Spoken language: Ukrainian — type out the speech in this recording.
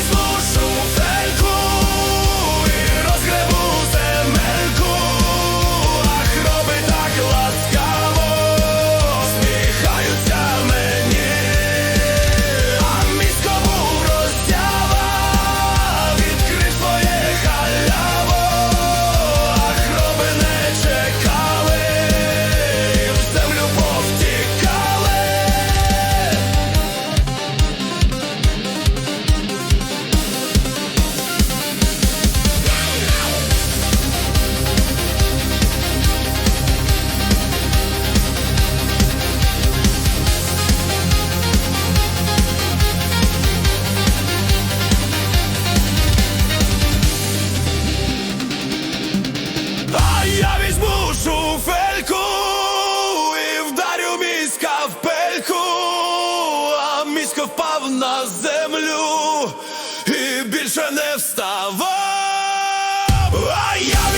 These тихо впав на землю і більше не вставав. А я